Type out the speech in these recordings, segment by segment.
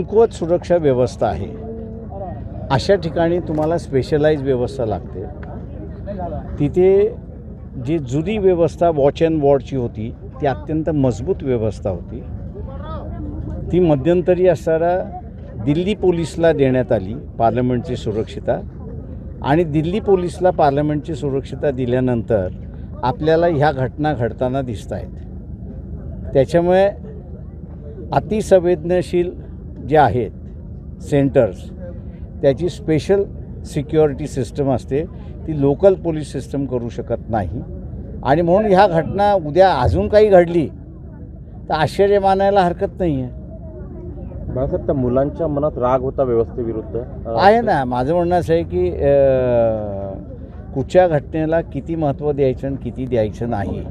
कमकुवत सुरक्षा व्यवस्था आहे. अशा ठिकाणी तुम्हाला स्पेशलाइज व्यवस्था लागते. तिथे जी जुनी व्यवस्था वॉच अँड वॉर्डची होती ती अत्यंत मजबूत व्यवस्था होती. ती मध्यंतरी असणारा दिल्ली पोलीसला देण्यात आली पार्लमेंटची सुरक्षिता आणि दिल्ली पोलीसला पार्लमेंटची सुरक्षिता दिल्यानंतर आपल्याला ह्या घटना घडताना दिसत आहेत त्याच्यामुळे अतिसंवेदनशील जे आहेत सेंटर्स त्याची स्पेशल सिक्युरिटी सिस्टम असते. ती लोकल पोलीस सिस्टम करू शकत नाही. आणि म्हणून ह्या घटना उद्या अजून काही घडली तर आश्चर्य मानायला हरकत नाही आहे बाळासाहेब त्या मुलांच्या मनात राग होता व्यवस्थेविरुद्ध आहे ना. माझं म्हणणं असं आहे की कुठच्या घटनेला किती महत्त्व द्यायचं आणि किती द्यायचं नाही.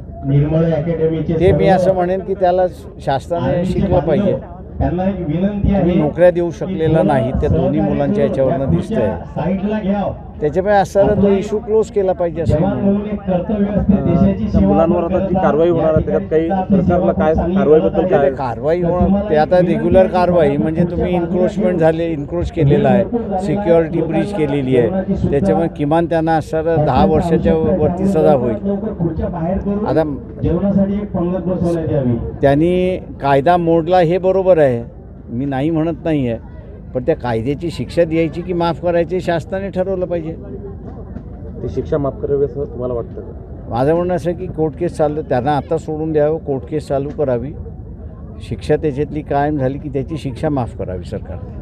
ते मी असं म्हणेन की त्याला शासनाने शिकलं पाहिजे. त्यांना एक विनंती आहे नोकऱ्या देऊ शकलेला नाही त्या दोन्ही मुलांच्या याच्यावरनं दिसतंय. साईडला घ्या. त्याच्यामुळे असताना तो इश्यू क्लोज केला पाहिजे असं मुलांवर आता जी करता. कारवाई होणार आहे, त्याच्यात काही सरकारला काय कारवाईबद्दल काय? कारवाई होणं ते आता रेग्युलर कारवाई म्हणजे तुम्ही इन्क्रोचमेंट झाले इन्क्रोच केलेलं आहे. सिक्युरिटी ब्रीच केलेली आहे. त्याच्यामुळे किमान त्यांना असणारं दहा वर्षाच्या वरती सजा होईल. आता जेवणासाठी एक पंगत बसवण्यात यावी त्यांनी कायदा मोडला हे बरोबर आहे. मी नाही म्हणत नाही आहे पण त्या कायद्याची शिक्षा द्यायची की माफ करायची शासनाने ठरवलं पाहिजे. ती शिक्षा माफ करावी असं तुम्हाला वाटतं का? माझं म्हणणं असं की कोर्ट केस चाललं त्यांना आता सोडून द्यावं कोर्ट केस चालू करावी. शिक्षा त्याच्यातली कायम झाली की त्याची शिक्षा माफ करावी सरकारने.